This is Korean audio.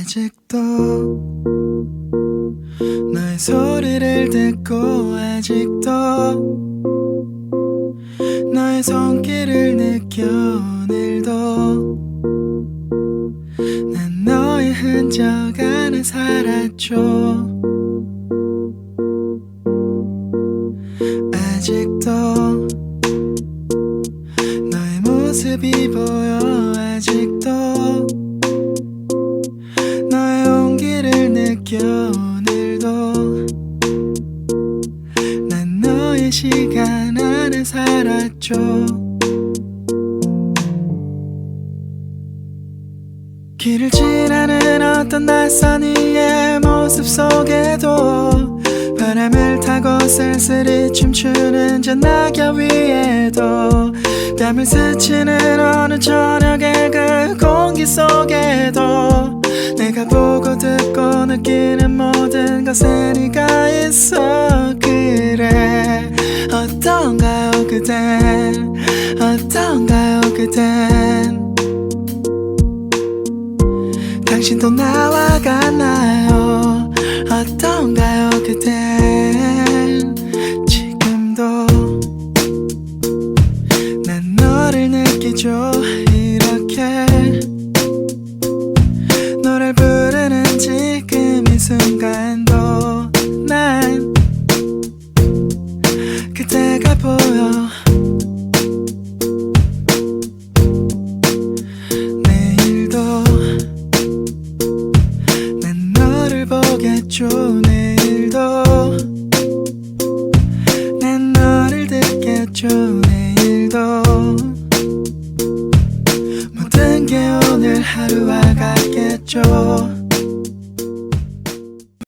아직도 너의 소리를 듣고 아직도 너의 손길을 느껴 오늘도 난 너의 흔적 안에 살았죠 아직도 너의 모습이 보여. 아직도 오늘도. 난 너의 시간 안에 살았죠. 길을 지나는 어떤 낯선 이의 모습 속에도 바람을 타고 쓸쓸히 춤추는 저 낙엽 위에도 뺨을 스치는 어느 저녁의 보고 듣고 느끼는 모든 것에 네가 있어. 그래 어떤가요 그댄? 어떤가요 그댄? 당신도 나와 같나요? 어떤가요 그댄? 지금도 난 너를 느끼죠. 이렇게 순간도 난 그대가 보여. 내일도 난 너를 보겠죠. 내일도 난 너를 듣겠죠. 내일도 모든 게 오늘 하루와 같겠죠